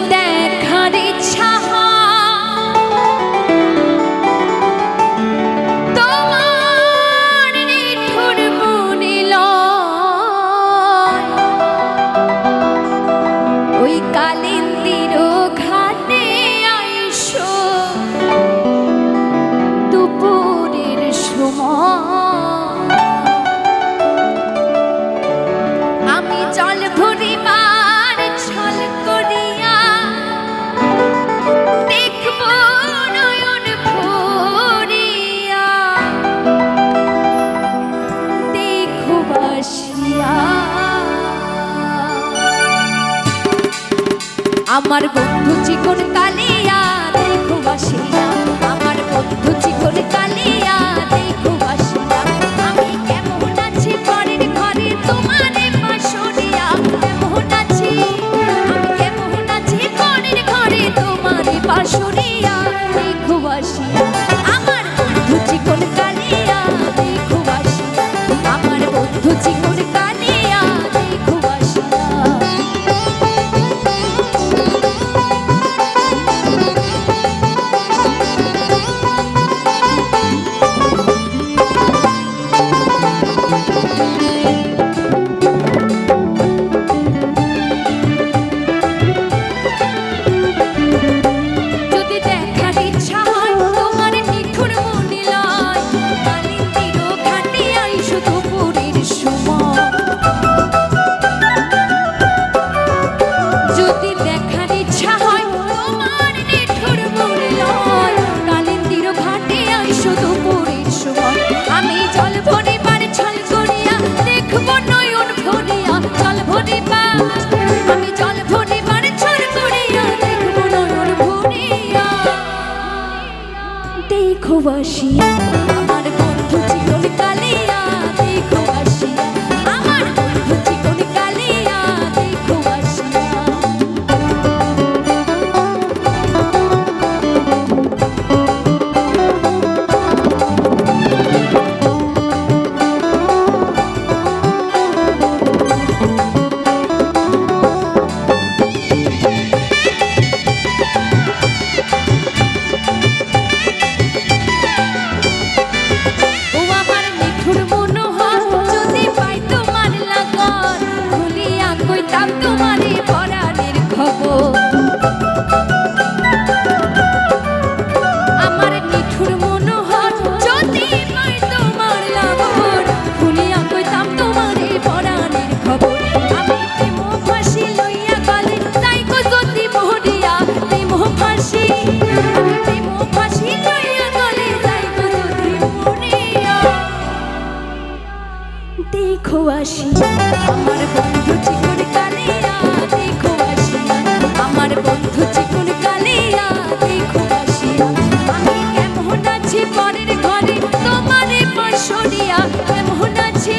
me der. আমার বন্ধু চিকন কালিয়া দেখো বাসিয়া আমার বন্ধু চিকন কালিয়া দেখো বাসিয়া আমি কেমন আছি পরের ঘরে তোমারে বাসরিয়া? কেমন আছি? আমি কেমন আছি পরের ঘরে তোমারে বাসরিয়া দেখো বাসিয়া দেখো বাসিয়া দেখো আসি, আমার বন্ধু চিকুন কালিয়া, দেখো আসি। আমার বন্ধু চিকুন কালিয়া, দেখো আসি। আমি কেমন আছি পরের ঘরে? তোমারে পর শুনিয়া, কেমন আছি?